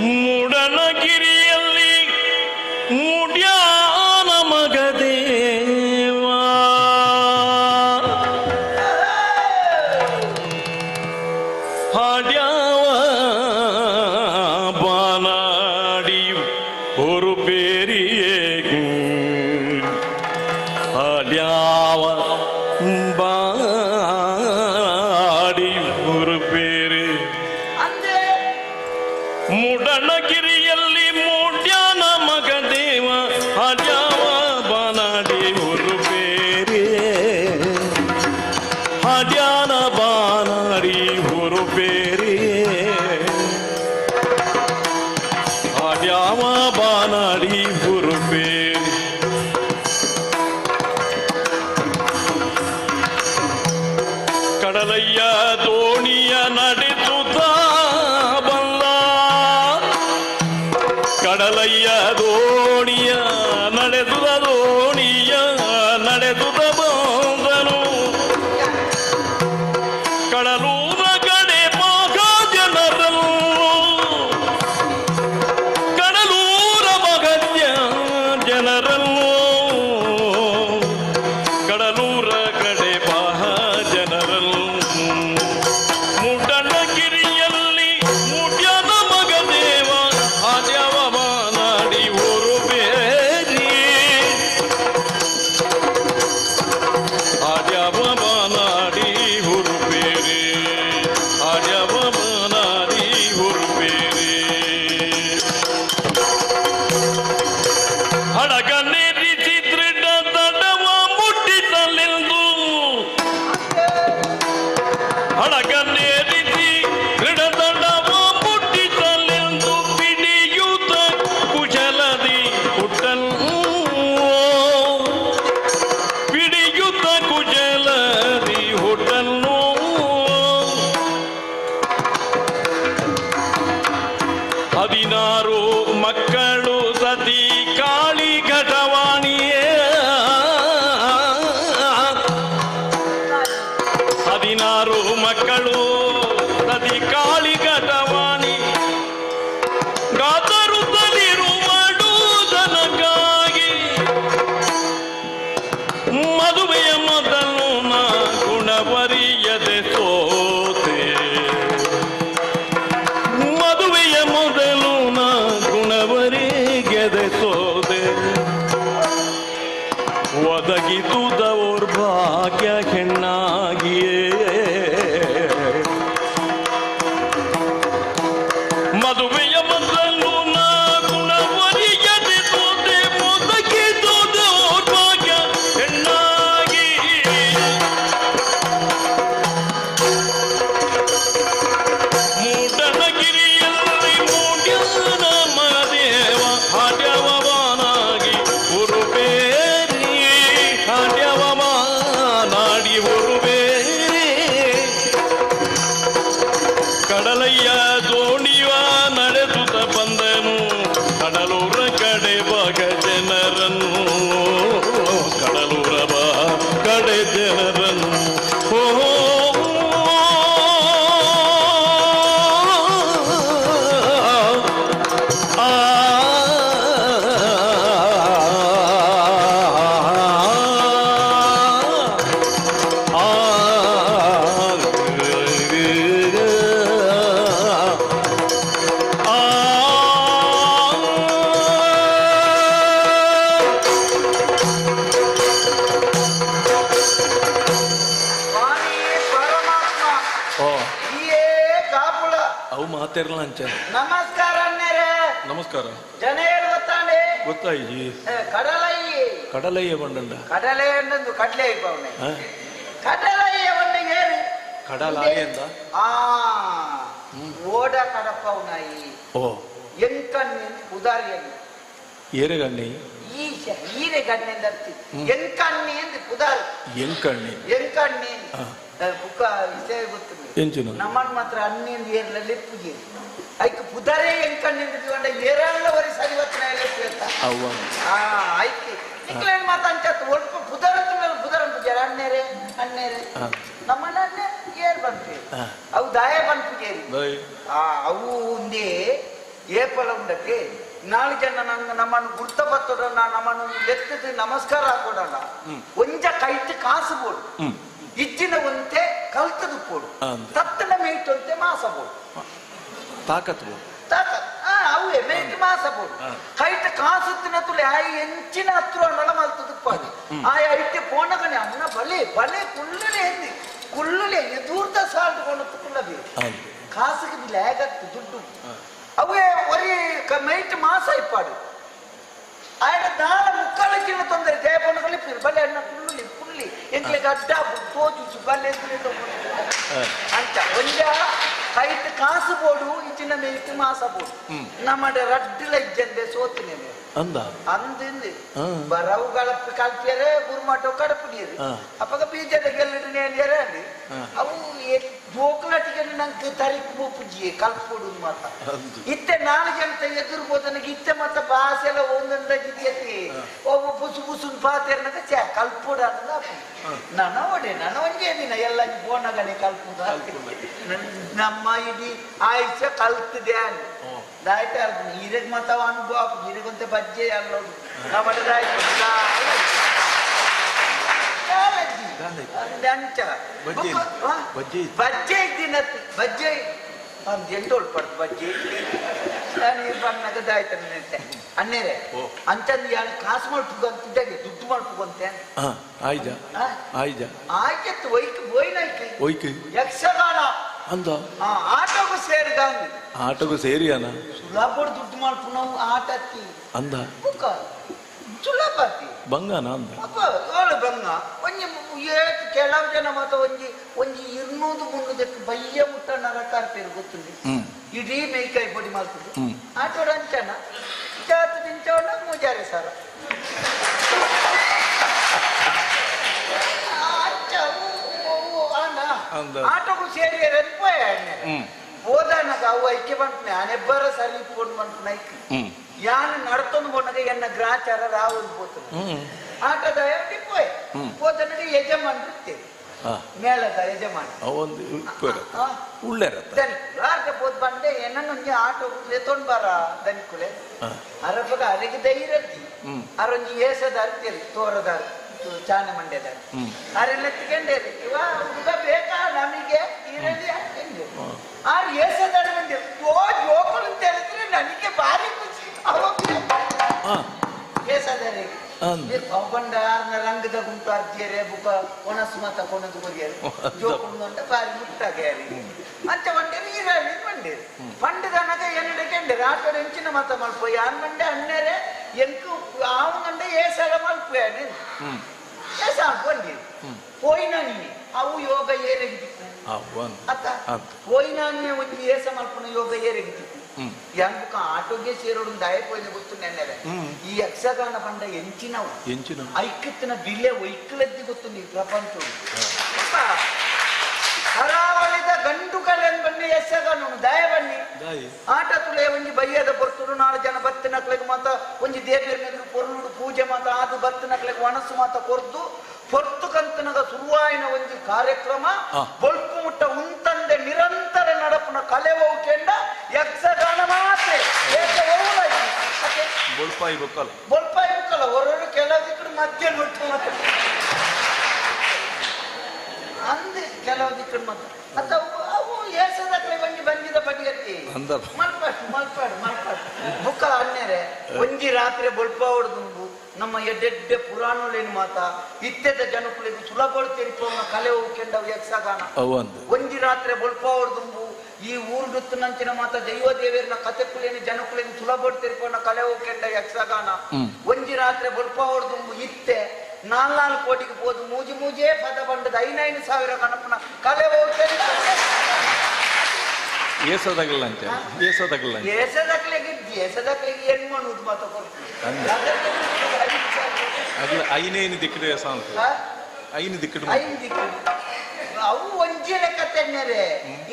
ಮೂಡನಗಿರಿಯಲ್ಲಿ ಮೂಡ ಮುಡಣಗಿರಿಯಲ್ಲಿ ಮೂಡ್ಯಾನ கடலையா தோணியா நடதுவதோ மதுவை ಈಯೇ ಕಾಪುಳ. ಅವು ಮಾತಾಡಲ್ಲ ಅಂಚ. ನಮಸ್ಕಾರ ಅನ್ನೇರೆ ನಮಸ್ಕಾರ. ಜನ ಏನು ಗೊತ್ತಾಂಡೆ ಗೊತ್ತಾಯಿ ಕಡಲಯ್ಯ ಕಡಲಯ್ಯ ಬಂಡಂಡ. ಕಡಲೆ ಅನ್ನೊಂದು ಕಡಲೆ ಇಪ್ಪವನೆ ಹ? ಕಡಲಯ್ಯ ಕಡಲಾಯಿ ಅಂದ? ಆ ಓಡ ಕಡಪವನಾಯಿ ಓ. ಎಂಕಣ್ಣಿ ಉದಾರಿಯನ್ನು ಏರೆಗಣ್ಣಿ? ಈಶ ಈರೆ ಗಣ್ಣಿಂದ ಹ್ಮ್. ಎಂಕಣ್ಣಿ ಎಂದು ಪುದಾರ್ ಎಂಕಣ್ಣಿ. ಎಂಕಣ್ಣಿ. ಬುಕ್ಕ ವಿಷಯ ಗೊತ್ತು ಎಂಚುನು? ನಮ್ಮನ್ ಮಾತ್ರ ಹನ್ನೆಂದು ಏರ್ಲಲ್ಲಿ ಪೂಜೆ. ಐಕ್ ಪುದರೆ ಎಂಕಣ್ಣಿಂದ ತಗೊಂಡ ಏರಲ್ಲ ವರಿ ಸರಿ ಹೊತ್ತಿನ ಲೆಪ್ಪು ಅಂತ ಅವ್ವ. ಆ ಐಕೆ ಇಂಗ್ಲೆಂಡ್ ಮಾತ ಅಂಚತ್ ಒಲ್ಪ ಪುದರ ಮೇಲೆ ಪುದರ ಪೂಜೆ ಅಣ್ಣೇರೆ ಅಣ್ಣೇರೆ. ನಮ್ಮನ್ನ ಅಣ್ಣೆ ಏರ್ ಬಂತು. ಅವು ದಾಯ ಬಂದ್ ಪೂಜೇರಿ ಆ ಅವು ಒಂದೇ ಏಪಲ ಉಂಡಕ್ಕೆ ನಾಲ್ಕು ಜನ ನಂಗ ನಮ್ಮನ್ನು ಗುರ್ತಪತ್ತೋಡ ನಮ್ಮನ್ನು ಎತ್ತಿದ್ದು ನಮಸ್ಕಾರ ಹಾಕೋಡಲ್ಲ. ಒಂಜ ಕೈಟ್ ಕಾಸು ಬೋಡು. ಇಚ್ಚಿನ ಒಂತೆ ಕಲ್ತದು ಕೊಡು. ತತ್ತನ ಮೇಯ್ತಂತೆ ಮಾಸ ಬೋಡು ತಾಕತ್ ಬೋಡು ತಾಕತ್ ಅವೇ ಮೇಯ್ತು ಮಾಸ ಬೋಡು ಕೈಟ ಕಾಸುತ್ತಿನ ತುಲೆ ಆಯಿ ಎಂಚಿನ ಹತ್ರ ನಳ ಮಲ್ತದಪ್ಪ ಆಯ ಐಟೆ ಪೋನಗನೆ ಅನ್ನ ಬಲೆ ಬಲೆ ಕುಳ್ಳಲೆ ಎಂದಿ ಕುಳ್ಳಲೆ ಎದೂರ್ದ ಸಾಲ್ಟ್ ಕೊಂಡು ಕುಳ್ಳಬಿ ಕಾಸಿಗೆ ಲೇಗತ್ತು ದುಡ್ಡು. ಅವೇ ಒರಿ ಮೇಯ್ತು ಮಾಸ ಇಪ್ಪಾಡು ಆಯ್ನ ದಾಳ ಮುಕ್ಕಾಲಕ್ಕಿನ ತೊಂದರೆ ದೇವನಗಳಿಗೆ ಬಲೆ ಅನ್ನ ಕುಳ್ಳು et les garde d'abord que du jugement et de ಕೈಟ್ ಕಾಸು ಬೋಡು ಇಚ್ಚಿನ ಮೇಯ್ತು ಮಾಸ ಬೋಡು. ಹ್ಮ್. ನಮ್ಮಡೆ ರಡ್ಡಿಲ ಇಜ್ಜಂದೆ ಸೋತಿನೇ ಅಂದ? ಅಂದಿಂದು ಹಾ. ಬರವು ಕಳಪಿ ಕಲ್ಪಿಯರೆ ಗುರುಮಾಟೋ ಕಡಪಿಡಿಯರು ಹಾ. ಅಪ್ಪಗ ಬೀಜದ ಗೆಲ್ಲಡು ನೇನಿಯರೆ ಅಂడి ಹಾ. ಅವು ಜೋಕುಲಟಿಗೆ ನಂಗೆ ತರಿಕ್ ಪೂಜಿ ಕಲ್ಪೊಡು ಮಾತ. ಅಂದು. ಇತ್ತೆ ನಾಲ್ಕು ಗಂಟ ಎದುರು ಹೋದನಿಗೆ ಇತ್ತೆ ಮತ್ತೆ ಭಾಷೆ ಎಲ್ಲ ಒಂದೊಂದ ಜಿದ್ಯತಿ ಒಬ್ಬ ಬುಸು ಬುಸುನ್ ಪಾತೆರ್ನಕ ಚೆ ಕಲ್ಪುಡ ನನ್ನ ಒಡೆ ನನ್ನ ದಿನ ಎಲ್ಲ ಬೋನಗನೆ ಕಲ್ಪುದ ನಮ್ಮ ಇಡೀ ಆಯುಷ ಕಲ್ತಿದೆ ಅಂತ ಹ್ಮ್. ದಾಯ್ತ ಈರೆಗ್ ಮತ್ತ ಅನುಭವ ಈರೆಗಂತೆ ಬಜ್ಜೆ. ಅಂಚ ಬಜ್ಜೆ? ಬಜ್ಜೆ ಎಂಟೋಳು ಅನ್ನೆರೆ ಬಜ್ಜೆ. ನಾನು ಬಣ್ಣಗ ದಾಯ್ತಾನೆ ನೆನ್ತೆ ಅನ್ನೇರೆ. ಅಂತಂದು ಯಾರು ಕಾಸು ಮಲ್ಪುಗ ಅಂತಿದ್ದಾಗೆ ದುಡ್ಡು ಮಲ್ಪುಗಂತೆ ಹಾ ಆಯ್ದ. ಆ? ಆಯ್ಜ ಆಯ್ತು ಒಯ್ಕ್ ಬೋಯ್ನಾಯ್ತು ಒಯ್ಕೆ. ಯಕ್ಷಗಾನ. ಅಂದ ಆ ಆಟೋಗೂ ಸೇರಿದಂಗೆ ಆಟಗೂ ಸೇರಿಯಾನ ಸುಲಭ ದುಡ್ಡು ಮಲ್ಪು ನಾವು ಆಟತ್ತಿ ಅಂದ ಬುಕ್ಕ ಸುಲಭತಿ ಬಂಗಾನ ಅಂದ ಅಪ್ಪ ಏಳು ಬಂಗ ಒಂಜಿ ಏಟ್ ಕೆಲವು ಜನ ಮಾತ್ರ ಒಂಜಿ ಒಂಜಿ ಇರ್ನೂದು ಮುನ್ನೂದಕ್ಕೆ ಬಯ್ಯ ಮುಟ್ಟ ನರಕಾರ ಪೇರು ಗೊತ್ತುಂಡಿ ಹ್ಮ್ ಇಡೀ ಮೇಯ್ಕಾಯಿ ಪೊಡಿ ಮಾಡ್ತದೆ ಹ್ಮ್. ಆಟೋಡ ಅಂಚನ ಜಾತು ತಿಂಚೋಣ ಮೂಜಾರಿ ಸರ ಆಟೋಗಳು ಸೇರಿ ಹೋದಾಗ ಅವು ಐಕ್ಯ ಬಂಟ್ನೆ ಬರ ಸರಿ ಫೋನ್ ಬಂಟ್ನ ಯಾನ ಯಾನ್ ನಡ್ತೊಂದು ಹೋದಾಗ ಎನ್ನ ಗ್ರಾಚಾರ ರಾವಲ್ ಪೋತನ ಆಟದ ಡಿಪ್ಪೋಯ್ ಪೋತನಡಿ ಯಜಮಾನ್ ಇರ್ತೇವೆ ಮೇಲದ ಯಜಮಾನ. ಒಂದು ಉಳ್ಳೇರ ಆಟ ಪೋತ್ ಬಂದೆ ಒಂಜಿ ಆಟೋ ತೊಂಡ್ ಬಾರ ದನಿಕುಲೆ. ಅರಪಗ ಅರಿಗೆ ದೈರತಿ ಅರೊಂಜಿ ಏಸದ ಅರ್ತಿಯಲ್ಲಿ ತೋರದ ಅರ್ತಿ ತೋರದಾರ ಚಾನೆ ಮಂಡ್ಯದ ಅವರೆಲ್ಲ ತಿಕೊಂಡೇರಿ ಇವ ಹುಡುಗ ಬೇಕಾ ನಮಗೆ? ಇರಲಿ ಆ ಆರು ಏಸದ ಬಂದೆ ಓ ಜೋಕುಳು ಅಂತ ಹೇಳಿದ್ರೆ ನನಗೆ ಭಾರಿ ಖುಷಿ. ಅಂದ್. ಪಂಡ ಆರ್ನ ರಂಗದ ಗುಂಟು ಅರ್ಜಿಯರೆ ಬುಕ ಒಣಸು ಮತ ಕೊಣದು ಬಗೆಯರು ಅಂದ. ಅಂತ ಬಾರಿ ಮುಟ್ಟಾಗ್ಯಾರಿ ಅಂತ ಒಂಡೆ ನೀರೆ ಮಂಡೇರು ಪಂಡದನಗ ಕೆಂಡೇರು ಆಟೋಡ ಹೆಂಚಿನ ಮತ ಮಲ್ಪ ಯಾನ್ ಮಂಡೆ ಅನ್ನೇರೆ ಎಂಕು ಆವನಂಡ ಏಸಲ ಮಲ್ಪಯಾನೆ ಹ್ಮ್. ಏಸ ಬಂದಿ ಪೋಯಿನ ನೀ ಅವು ಯೋಗ ಏರೆಗಿತ್ತು ಅವು ಅಂದ ಅತ್ತ ಅಂದ. ಪೋಯಿನ ನೀ ಒಂದು ಏಸ ಮಲ್ಪನ ಯೋಗ ಏರೆಗಿತ್ತು ಹ್ಮ್ ಎಂಬುಕ ಆಟೋಗೆ ಸೇರೋಡು ದಯಪೋಯಿನ ಗೊತ್ತು ನೆನ್ನೆರೆ ಹ್ಮ್. ಈ ಯಕ್ಷಗಾನ ಬಂಡ ಎಂಚಿನವು ಎಂಚಿನ ಐಕ್ಯತ್ತಿನ ಬಿಲೆ ಒಯ್ಕಲದ್ದಿ ಗೊತ್ತು ನೀವು ಪ್ರಪಂಚ ಹರಾವಳಿದ ಗಂಡು ಆಟ ತುಳೆ ಒಂಜಿ ಬಯ್ಯದ ಬರ್ತುಡು ನಾಳೆ ಜನ ಬತ್ತಿನಕ್ಲೆಗ್ ಮಾತ ಒಂಜಿ ದೇವಿಯರ್ ಮೇಲೆ ಪೊರ್ಲುಡು ಪೂಜೆ ಮಾತ ಆದು ಬತ್ತಿನಕ್ಲೆಗ್ ಒಣಸು ಮಾತ ಕೊರ್ದು ಪೊರ್ತು ಕಂತನಗ ಸುರುವಾಯಿನ ಒಂಜಿ ಕಾರ್ಯಕ್ರಮ ಆ. ಬೊಲ್ಪು ಮುಟ್ಟ ಉಂತಂದೆ ನಿರಂತರ ನಡಪುನ ಕಲೆ ಹೋಗ್ಕೆಂಡ ಯಕ್ಷಗಾನ ಮಾತೆ. ಬೊಳ್ಪಾಯಿ ಬೊಕ್ಕಲ್ಲ ಬೊಲ್ಪ ಇರುತ್ತಲ್ಲ ಹೊರಡು ಕೆಲವು ಮಧ್ಯ ಮುಟ್ಟು ಮತ್ತೆ. ಅಂದೆ ಕೆಲವು ದಿಕ್ಕಡು ಮತ್ತೆ ಮತ್ತೆ ಅವು ಅವು ಏಸದ ಕಡೆ ಬಂದು ಬಂದಿದ ಅಂದ ಮಲ್ಪಾಡು ಮಲ್ಪಾಡು ಮಲ್ಪಾಡು. ಬುಕ್ಕ ಅನ್ನೇರೆ ಒಂಜಿ ರಾತ್ರಿ ಬೊಲ್ಪ ಹೊಡೆದು ನಮ್ಮ ಎಡ್ಡೆಡ್ಡೆ ಪುರಾಣಲೇನು ಮಾತ ಇತ್ತೆದ ಜನಕುಳಿಗೆ ಸುಲಭಗಳು ತೆರಿಪವನ ಕಲೆ ಹೋಗ್ಕೊಂಡ ಯಕ್ಷಗಾನ. ಅವು ಅಂದ. ಒಂಜಿ ರಾತ್ರಿ ಬೊಲ್ಪ ಈ ಊರುಡುತ್ತು ನಂಚಿನ ಮಾತ ದೈವ ದೇವರನ್ನ ಕತೆ ಕುಳಿನ ಜನಕುಳಿನ ಸುಲಭ ತಿರ್ಕೊಂಡ ಕಲೆ ಹೋಗ್ಕೊಂಡ ಯಕ್ಷಗಾನ. ಒಂಜಿ ರಾತ್ರಿ ಬೊಲ್ಪ ಇತ್ತೆ ನಾಲ್ನಾಲ್ಕು ಕೋಟಿಗೆ ಹೋದು ಮೂಜಿ ಮೂಜೇ ಪದ ಬಂಡದ ಐನೈದು ಸಾವಿರ ಕನಪನ ಕಲೆ ಹೋಗ್ಕೆಂಡ ಏಸದಾಗಲ್ಲ ಅಂತ ಏಸದಾಗಲ್ಲ ಅಂತ ಏಸದಕ್ಲೆಗೆ ಏಸದಕ್ಲೆಗೆ ಏನ್ ಮಾಡುದು ಮಾತ ಕೊಡ್ತೀನಿ ಅಂದೆ. ಅಗ್ಲ ಐನೇನು ದಿಕ್ಕಡು ಏಸ ಅಂತ ಐನು ದಿಕ್ಕಡು ಐದು ದಿಕ್ಕು ಅವು ಒಂಜೆ ಲೆಕ್ಕ ತೆನ್ನರೆ.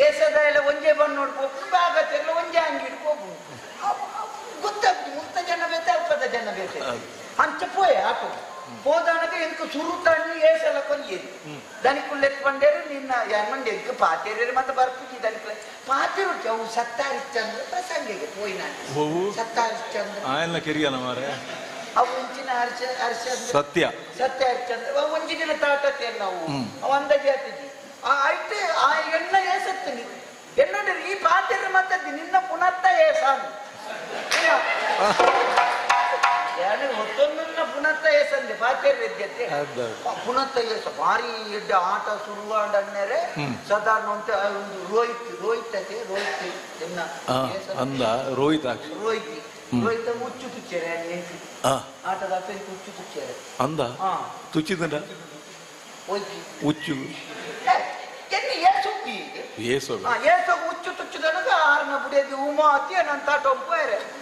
ಏಸದ ಎಲ್ಲ ಒಂಜೆ ಬಂದು ನೋಡ್ಬೇಕು ಎಲ್ಲ ಒಂಜೆ ಹಂಗೆ ಇಟ್ಕೋಬು ಗೊತ್ತಾಗ್ತು ಮುಕ್ತ ಜನ ಬೇತೆ ಅಲ್ಪದ ಜನ ಬೇತೆ. ಹೌದು. ಅಂಚ ಪೋಯೆ ಬೋಧನೆ ಎದಕ್ಕೆ ಸುರುತಾನೆ ಏ ಸಲ ಕೊಂದಿ ದನಿಕು ಲೆಕ್ಕ ಬಂದೇರಿ ನಿನ್ನ ಯಾರ್ಮಂದ ಎದಕ್ಕೆ ಪಾತೇರಿ ಮತ್ತೆ ಬರ್ತಿ ದನಿಕು ಪಾತೇರು ಜೌ ಸತ್ತಾರ ಚಂದ್ರ ಪ್ರಸಂಗಕ್ಕೆ ಹೋಗಿನಾನೆ ಓಹ್ ಸತ್ತಾರ ಚಂದ್ರ ಆ ಎಲ್ಲ ಕೇರಿಯಾನ ಮಾರೆ ಅವಂಚಿನ ಅರ್ಚ ಅರ್ಚ ಸತ್ಯ ಸತ್ಯ. ಚಂದ್ರ ಅವಂಚಿನ ದಿನ ತಾಟತೆ ನಾವು? ಅವಂದ ಜಾತಿ ಆ ಐತೆ ಆ ಎಣ್ಣ ಏ ಸತ್ತು ನಿ ಎಣ್ಣ ಈ ಪಾತೇರಿ ಮತ್ತೆ ನಿನ್ನ ಪುನತ್ತ ಏ ಸಾನು ಅಯ್ಯೋ ಪುನತ್ತ ಏಸಂದೆ ಪಾತ್ರೆ ವಿದ್ಯತೆ ಹೌದು. ಪುನತ್ತ ಏಸ ಭಾರಿ ಎಡ್ಡ ಆಟ ಅನ್ನರೆ ಹ್ಮ್. ಸಾಧಾರಣ ಅಂತ ಒಂದು ರೋಹಿತ್ ರೋಹಿತ್ ಅತೆ ರೋಹಿತ್ ಎನ್ನ ಅಂದ ರೋಹಿತ್ ರೋಹಿತ್. ರೋಹಿತ ಮುಚ್ಚು ತುಚ್ಚರೆ ಆಟದ ಅಪ್ಪನಿಗೆ ಮುಚ್ಚು ತುಚ್ಚರೆ ಅಂದ? ಹೋಯ್ತು ಉಚ್ಚು ಎన్ని ಏಸುಪ್ಪಿ ಏಸೋ ಆ ಏಸು ಉಚ್ಚು ತುಚ್ಚುದನಗ ಆರ್ನ ಬುಡಿಯದಿ ಉಮಾ ಅತಿ ನಂತ ತಾಟೊಂಪೇರೆ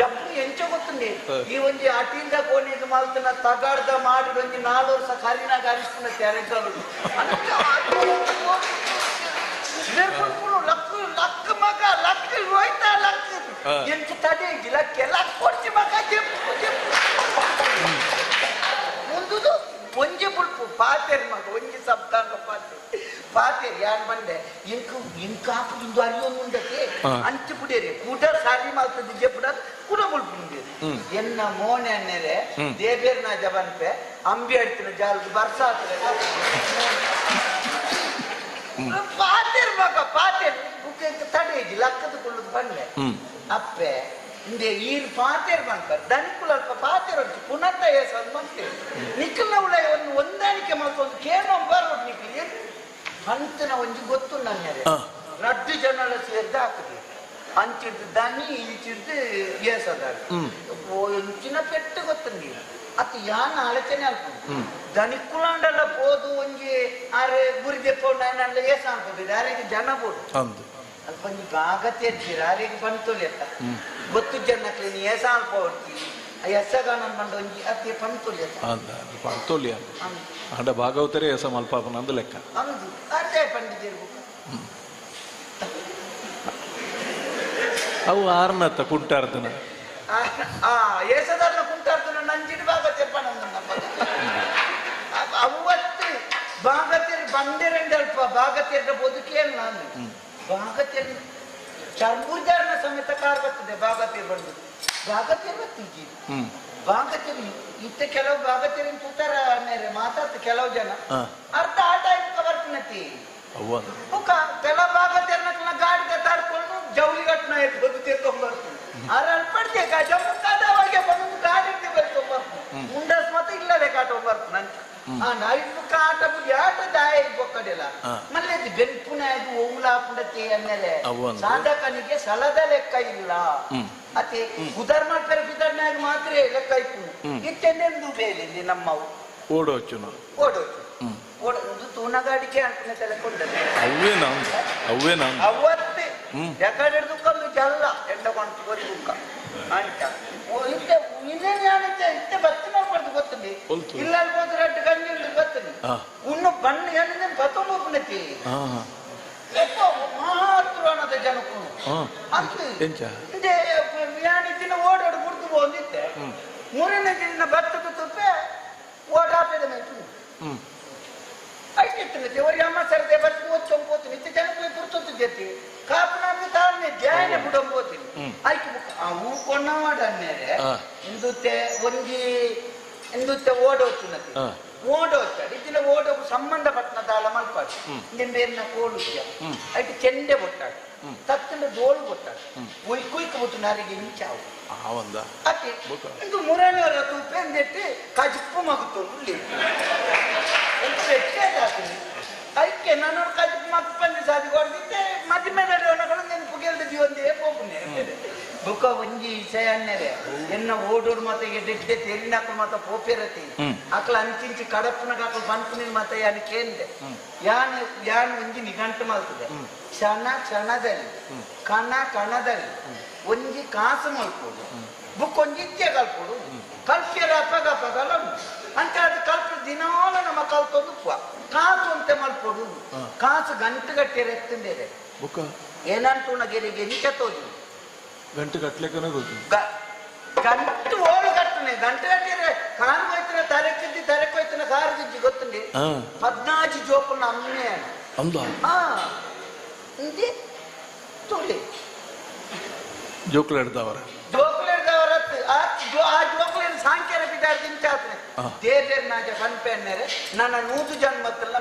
ಜಪ್ಪು ಎಂಚ ಗೊತ್ತುಂಡಿ ಹ. ಈ ಒಂಜಿ ಅಟಿಂದ ಕೋಣಿದು ಮಲ್ತನ ತಗಾಡ್ದ ಮಾಡಿ ಒಂಜಿ ನಾಲ್ಕು ವರ್ಷ ಕರಿನಾಗ ಅರಿಸ್ತಾನ ತೆರೆಗಳು ಲಕ್ ಲಕ್ ಮಗ ಲಕ್ ಹೋಯ್ತಾ ಲಕ್ ಹ. ಎಂಚ ತಡೆ ಇದ್ದಿ ಲಕ್ಕೆ ಲಕ್ ಕೊಡ್ಸಿ ಮಗ ಜಪ್ಪು ಜಪ್ಪು ಮುಂದುದು ಒಂಜಿ ಬುಲ್ಪು ಪಾತೆರ್ ಮಗ ಒಂಜಿ ಸಪ್ತಾಂಗ ಪಾತೆ ಪಾತೆರ್ ಯಾನ್ ಬಂದೆ ಇಂಕ ಇಂಕಾಪು ಇಂದು ಅರಿಯೊಂದು ಉಂಡಕ್ಕೆ ಹಾ. ಅಂಚು ಬಿಡೇರಿ ಕೂಟ ಸಾರಿ ಮಾಲ್ತದ ಜಪ್ಪುಡ ಕೂಡ ಬುಲ್ಪು ಎನ್ನ ಮೋನೆ ಅನ್ನೆರೆ. ದೇಬೇರ್ನ ಜಬನ್ಪೆ ಅಂಬಿ ಅಡ್ತಿನ ಜಾಲದ ಬರ್ಸ ಪಾತೆರ್ ಮಗ ಪಾತೆರ್ ಬುಕ್ಕೆ ತಡೆ ಇದ್ದಿ ಲಕ್ಕದ ಕುಳ್ಳದು ಬಂದೆ. ಅಪ್ಪೆ ಇಂದೆ ಈರ್ ಪಾತೆರ್ ಬಂಕರ್ ದನಿಕುಲ ಅಲ್ಪ ಪಾತೆರ್ ಹೊಡ್ತು ಪುನಃ ಏಸ ಅಂತ ಬಂತೇವೆ ನಿಖಿಲ್ನ ಉಳ ಒಂದು ಹೊಂದಾಣಿಕೆ ಮಾಡ್ಕೊಂಡು ಕೇಳೋ ಬರೋದು ನಿಖಿಲ್. ಅಂತನ ಒಂಜಿ ಗೊತ್ತು ನನ್ನೆರೆ. ರಡ್ಡು ಜನಲ ಸೇರ್ದು ಹಾಕುದು ಅಂಚಿಡ್ದು ದನಿ ಈಚಿಡ್ದು ಏಸದಾರ ಹ್ಮ್. ಒಂಚಿನ ಪೆಟ್ಟು ಗೊತ್ತಂಗಿ ಅತ್ತ ಯಾನ ಆಲೋಚನೆ ಅಲ್ಪ ಹ್ಮ್. ದನಿಕುಲಾಂಡಲ್ಲ ಪೋದು ಒಂಜಿ ಆರೆ ಗುರಿದೆ ಪೋಂಡ ಏಸ ಅನ್ಕೋಬೇಕು ಯಾರಿಗೆ ಜನ ಬೋಡು ಅಂದು ಅಲ್ಪ ನೀ ಬಾಗತ್ತೆ ಇರ್ತೀರ ಆರಿಗೆ ಪಂತೋಲಿ ಅಂತ ಹ್ಮ್. ಗೊತ್ತು ಜನಕ್ಕೆ ನೀ ಏಸ ಅಲ್ಪ ಹೊಡ್ತಿ ಆ ಎಸ್ಸಗಾನ ಬಂದು ಒಂಜಿ ಅತ್ತೆ ಪಂತೋಲಿ ಅಂತ ಅಂದ ಪರ್ತೋಲ್ಯ ಅಂದ್- ಆಂಡ ಭಾಗವತರೇ ಎಸ ಮಲ್ಪಾಪನ ಅಂದ ಲೆಕ್ಕ. ಅಂದು ಅದೇ ಅವು ಆರ್ನತ್ತ ಕುಂಟಾರ್ದನ. ಆ ಏಸದಾರ್ನ ಕುಂಟಾರ್ತನ ಬಾಗತ್ತೆ ಪಣಂದ ಅವತ್ತು ಬಾಗತ್ತೇರಿ ಬಂದಿರಂడి ಅಲ್ಪ ಬಾಗತ್ತೇರ ಬದುಕೇನು ನಾನು? ಬಾಗತ್ತೇರಿ ಚರ್ಮುರ್ಜಾರ್ನ ಸಮೇತ ಕಾರ್ ಬರ್ತದೆ ಬಾಗತ್ತೇರ್ ಬಂದು. ಬಾಗತ್ತೇರ್ ಬತ್ತೀಜಿ ಹ್ಮ್. ಬಾಗತ್ತೇರಿ ಇತ್ತ ಕೆಲವು ಭಾಗತಿರಿನ ತೂತಾರ ಮೇಲೆ ಮಾತಾಡ್ತ ಕೆಲವು ಜನ. ಹಾ. ಅರ್ಧ ಆಟ ಆಯ್ತು ಬರ್ತನತಿ ಅವು ಅಂದ ಮುಖ ಕೆಲ ಬಾಗತ್ತೇರ್ನ ಆ ದಾಯ ಬೊಕ್ಕಡಿಲ್ಲ ಪುಂಡತಿ ಅನ್ನೆಲೆ. ಸಾಧಕನಿಗೆ ಸಲದ ಲೆಕ್ಕ ಇಲ್ಲ. ಅತಿ ಉದರ್ಮ ಮಾತ್ರ ಲೆಕ್ಕ ಇಪ್ಪು. ಇತ್ತೆಂದೆಂದು ನಮ್ಮವು. ಓಡೋಚು ಓಡೋದು ತೂನಗಾಡಿಕೆ ತಲೆಕೊಂಡದ್ದು ಅವೇ ಅವೇ ಅವತ್ತೇ. ಯಾಕಂದ್ರೆ ದುಃಖ ಜಲ್ಲ ಎಂಡ ಕೊಂಡು ದುಃಖ. ಅಂತ ಎಪ್ಪ ಮಹಾತ್ರಾಣದ ಜನಕ್ಕೂ ಅಂತ ಯಾನಿ ದಿನ ಓಡಾಡಿ ಬಿಡ್ದು ಬಂದಿತ್ತೆ. ಮೂರನೇ ದಿನ ಭತ್ತದ ತುಪ್ಪೆ ಓಡಾಟದ ಮೇಲೆ ಹ್ಮ್. ಐತಿತ್ತು ಅವರಿಗೆ ಅಮ್ಮ ಸರ್ದೆ ಬರ್ತು ಓದ್ಕೊಂಡ್ ನಿತ್ಯ ಜನಕ್ಕೆ ಪುರ್ತೊತ್ತು ಜೊತೆ ಕಾಪನಾಮಿ ತಾಳ್ಮೆ ಧ್ಯಾನ ಬಿಡಂಬೋತೀನಿ ಆ ಹೂ ಆ. ಇಂದುತ್ತೆ ಒಂಜಿ ಇಂದುತ್ತೆ ಓಡೋಟ ಇದಿಲ್ಲ ಓಡೋಕು ಸಂಬಂಧಪಟ್ಟನ ತಾಳ ಮಲ್ಪಾಡು ಇಂದಿನ ಬೇರಿನ ಕೋಳುಜ್ಯ ಅಯ್ತು ಚೆಂಡೆ ಬೊಟ್ಟಾಡು ತತ್ತಂಡ ಜೋಳು ಬೊಟ್ಟಾಡು ಒಯ್ ಕುಯ್ಕ ಬೊಟ್ಟು ನಾರಿಗೆ ಇಂಚಾವು ಅತಿ. ಇಂದು ಮುರಳಿಯವರ ತೂಪೆ ಅಂದಿಟ್ಟು ಕಜಪ್ಪು ಮಗುತ್ತೋಡು ಅದಕ್ಕೆ ನಾನು ಕಜಪ್ಪು ಮಗ್ಪಂದು ಸಾಧಿ ಕೊಡ್ತಿದ್ದೆ ಮದುವೆ ನೆನಪು ಕೇಳಿದ್ವಿ ಒಂದೇ ಹೋಗುನ್ನೇ ಬುಕ್ಕ ಒಂಜಿ ಇಸೆ ಅನ್ನರೆ. ಎನ್ನ ಓಡೋಡ್ ಮತ್ತೆ ಎಡ್ಡೆ ತೆರಿನಾಕು ಮತ್ತೆ ಪೋಪಿರತಿ. ಅಕ್ಲ ಅಂಚಿಂಚಿ ಕಡಪ್ನ ಅಕ್ಲ ಬಂತನಿ ಮತ್ತೆ ಯಾನ್ ಕೇಂದೆ. ಯಾನ್ ಯಾನ್ ಒಂಜಿ ನಿಘಂಟು ಮಾಡ್ತದೆ ಕ್ಷಣ ಕ್ಷಣದಲ್ಲಿ ಕಣ ಕಣದಲ್ಲಿ ಒಂಜಿ ಕಾಸು ಮಲ್ಪೋದು. ಬುಕ್ ಒಂಜಿ ಇತ್ಯ ಕಲ್ಪೋಡು ಕಲ್ಪಿಯರ ಅಪಗ ಅಪಗಲ ಅಂತ ಅದು ಕಲ್ಪ ದಿನಾಲ ನಮ್ಮ ಕಲ್ತೊಂದು ಪುವ ಕಾಸು ಅಂತ ಮಲ್ಪೋಡು ಕಾಸು ಗಂಟು ಗಟ್ಟಿರ ಎತ್ತಿಂದೇರೆ ಏನಂತೂ ನಗೆರಿಗೆ ನಿಚ ತೋಜು ಗಂಟೆ ಕಟ್ಲಿಕ್ಕನೇ ಗೊತ್ತಿಲ್ಲ ಗ- ಗಂಟು ಓಳು ಕಟ್ಟನೆ ಗಂಟೆ ಕಟ್ಟಿದ್ರೆ ಕಾರು ಹೋಯ್ತನ ತರಕಿದ್ದಿ ತರಕ್ ಹೋಯ್ತನ ಕಾರು ಗಿಜ್ಜಿ ಗೊತ್ತುಂಡಿ ಹಾ ಪದ್ನಾಜಿ ಜೋಪುನ ಅಮ್ಮೆ ಅಂದ ಹಾ ಇಂದಿ ತುಳಿ ಜೋಕ್ಲು ಹಿಡ್ದವ್ರ ಜೋಕ್ಲೇಡ್ದವರ ಆ ಜೋ- ಆ ಜೋಕ್ಲೇಡ್ ಸಾಂಖ್ಯರ ಬಿದ್ದಾರ ದಿಂಚಾತ್ನೆ ಹಾ. ದೇದೇರ್ ನಾಜ ಕಣ್ಪೆಣ್ಣೆರೆ ನನ್ನ ನೂತು ಜನ್ಮತ್ತಲ್ಲ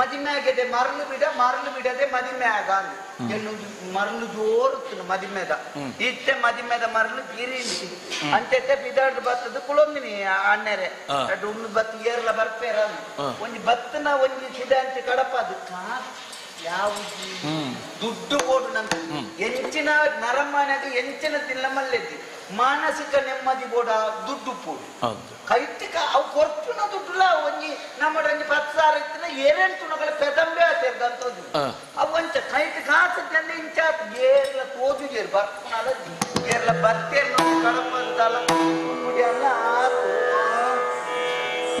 ಮದಿಮೆಂಜಿ ಬಗ್ಗೆ ಮದಿಮೆ ಆಗಿದೆ ಮರಳು ಬಿಡ ಮರಳು ಬಿಡದೆ ಮದಿಮೆ ಆಗ ಅಂದ್. ಎನ್ನುವುದು ಮರಳು ಜೋರುತ್ತನು ಮದಿಮೆದ. ಇತ್ತೆ ಮದಿಮೆದ ಮರಳು ಗಿರಿ ಅಂತೆತ್ತೆ ಬಿದಾಡ್ ಬತ್ತದ ಕುಳೊಂದಿನಿ ಅಣ್ಣರೆ. ಒಂದು ಅಡ್ ಉಣ್ಣು ಬತ್ ಏರ್ಲ ಬರ್ಪೇರ ಒಂದು ಬತ್ತನ ಒಂಜಿ ಬತ್ತನ ಒಂಜಿ ಸಿದ್ಧಾಂತಿ ಕಡಪ ಅದು ಯಾವುದು? ದುಡ್ಡು ಕೊಡು ನಂಗೆ ಎಂಚಿನ ನರಮಾನ್ಯಾಗ ಎಂಚಿನ ತಿನ್ನಮಲ್ಲೆದ್ದಿ ಮಾನಸಿಕ ನೆಮ್ಮದಿ ಕೂಡ ದುಡ್ಡು ಪೂಡು ಕೈತಿಕ ಅವು ಕೊರ್ಚುನ ದುಡ್ಡುಲ ಒಂಜಿ ನಮ್ಮ ರಂಜಿ ಪತ್ತು ಸಾವಿರ ಇತ್ತಿನ ಏರೇನು ತುಣಗಳ ಪೆದಂಬೆ ಆತಿರ್ದಂತ ಅವು ಅಂಚ ಕೈತಿ ಕಾಸು ಜನ ಇಂಚ ಏರ್ಲ ತೋಜು ಏರ್ ಬರ್ತಾನಲ್ಲ ಏರ್ಲ ಬರ್ತೇರ್ ನಾವು ಕಡಪಂತಲ್ಲ